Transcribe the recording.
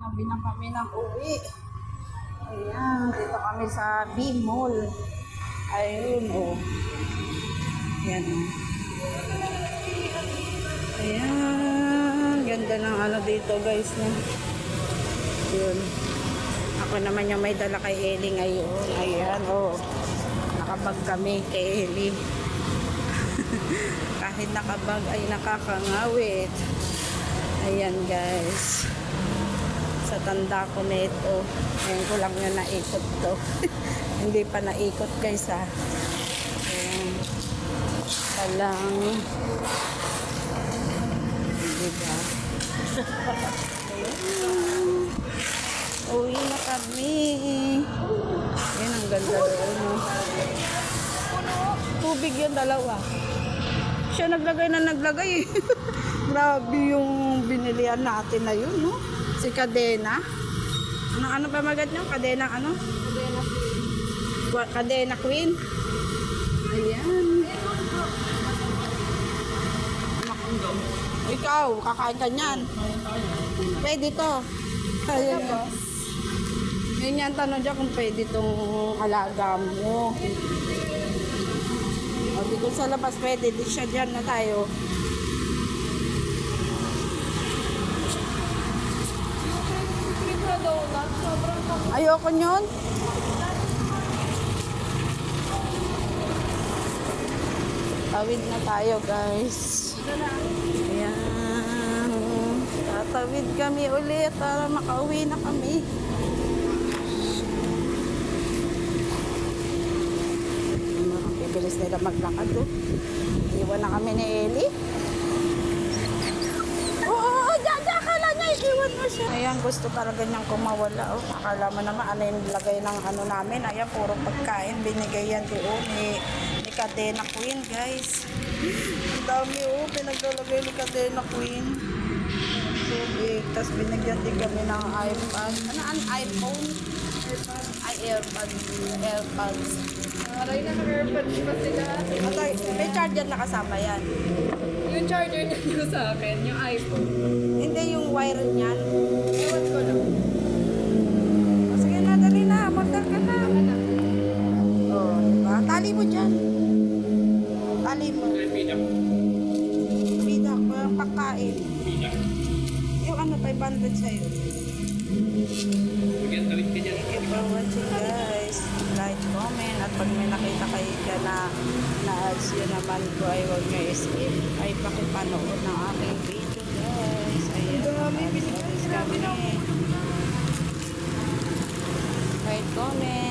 Ginabi na kami ng uwi. Ayan, dito kami sa B-Mall. Ayun, oh. Ayan, oh. Ayan, ganda ng ano dito guys. No? Yun. Ako naman yung may dala kay Ellie ngayon. Ayan, oh. Nakabag kami kay Ellie. Kahit nakabag ay nakakangawit. Ayan guys. Sa tanda ko nito. Ngayon ko lang yung naikot to. Hindi pa naikot guys ha. Ayan. Talang. Diba? Ayan. Uwi na kami. Ayan, ang ganda doon. No? Tubig yung dalawa. Siya naglagay na naglagay eh. Grabe yung binilihan natin na yun, no? Si Kadena. Ano, ano pa magat nyo? Kadena ano? Kadena Queen. Kadena Queen. Ayan. Ikaw, kakain ka niyan. Pwede to. Ayan. Yun yan tanong dyan kung pwede tong alaga mo. O, di kung sa labas pwede, di siya dyan na tayo. Ayoko nyon. Tawid na tayo, guys. Ayan. Tatawid kami ulit para makauwi na kami. Bibilis nila maglakad, oh. Iwan na kami ni Ellie. Oo, oo, oo, dyan, dyan, akala niya, iwan mo siya. Ayan, gusto talaga niyang kumawala, oh. Akala mo naman, ano yung lagay ng ano namin. Ayan, puro pagkain, binigay yan doon ni, ni Cadena Queen, guys. Ang dami, oh, pinaglalagay ni Cadena Queen. Tubig, tapos binigyan din kami ng iPad. Ano ang iPhone? Ay, AirPods. AirPods. Aray, naka-airpods pa sila. Atay, may charger na kasama yan. Yung charger niya sa akin, yung iPhone. Hindi yung wire niyan. Tali mo. Bida ko yung pagkain. Yung ano, 500 sa'yo. Thank you for watching guys. Like, comment, at pag may nakita kayo dyan na na-ads yun naman ko ay huwag nyo skip. Ay pakipanood ng aking video guys. Ayan. Dami, kami. Like, comment.